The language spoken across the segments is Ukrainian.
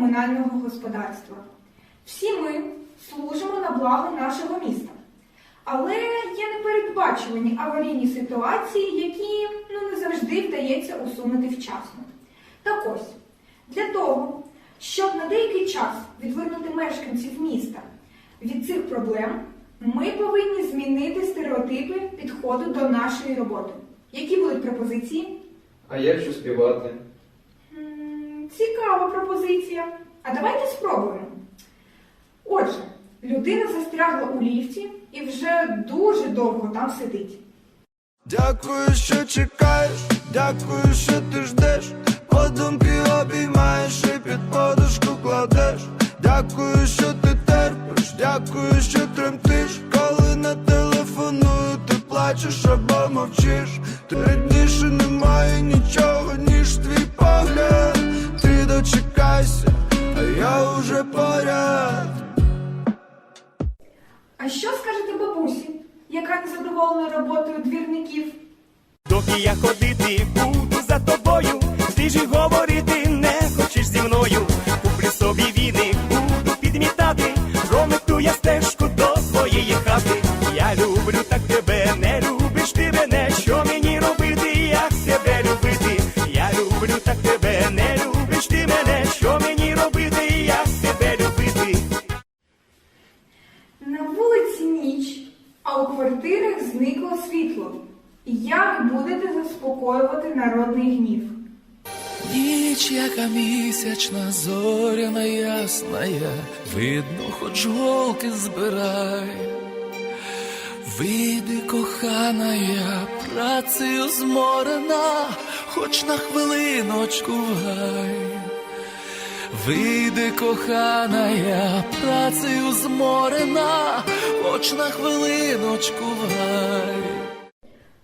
Комунального господарства, всі ми служимо на благо нашого міста. Але є непередбачувані аварійні ситуації, які ну, не завжди вдається усунути вчасно. Так ось, для того, щоб на деякий час відвернути мешканців міста від цих проблем, ми повинні змінити стереотипи підходу до нашої роботи. Які будуть пропозиції? А як же співати? Цікава пропозиція. А давайте спробуємо. Отже, людина застрягла у ліфті і вже дуже довго там сидить. Дякую, що чекаєш, дякую, що ти ждеш. Подумки обіймаєш і під подушку кладеш. Дякую, що ти терпиш, дякую, А що скажете бабусі, яка не задоволена роботою двірників? Доки я ходити буду за тобою, ти ж а у квартирах зникло світло. Як будете заспокоювати народний гнів? Ніч, яка місячна, зоряна ясная, видно, хоч голки збирай. Вийди, кохана, я працею зморена, хоч на хвилиночку гай. Вийди, кохана, я працею зморена, хоч на хвилиночку в гай.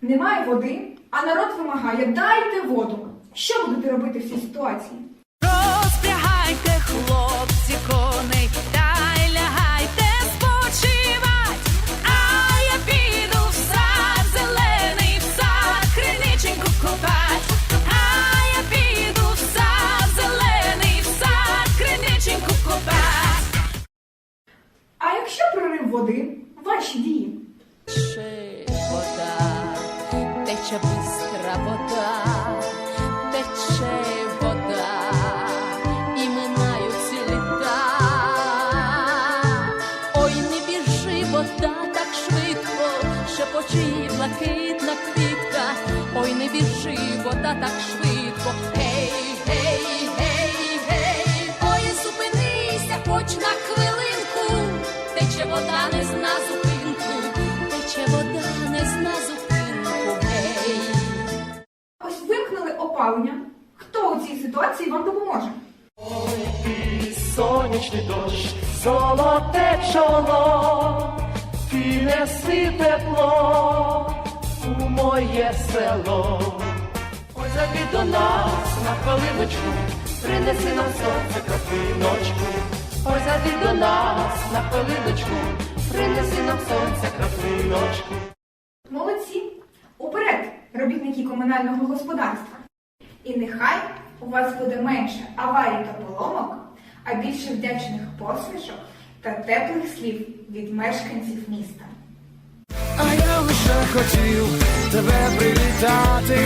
Немає води, а народ вимагає дайте воду. Що будете робити в цій ситуації? Води, ваші дії? Вода, тече бистра вода, тече вода, і минають літа. Ой, не біжи, вода так швидко, шепоче блакитна квітка. Ой, не біжи, вода так швидко. Гей, Тече вода не зна зупинку, тече вода не зна зупинку. Гей. Ось вимкнули опалення. Хто у цій ситуації вам допоможе? сонячний дощ, золоте чоло, ти неси тепло у моє село. Ой, зайди до нас на хвилиночку, принеси нам сонце краплиночку. Ой, зайди до нас на хвилиночку, принеси нам сонце краплиночку. Молодці! Уперед, робітники комунального господарства. І нехай у вас буде менше аварій та поломок, а більше вдячних посмішок та теплих слів від мешканців міста. А я лише хотів тебе привітати,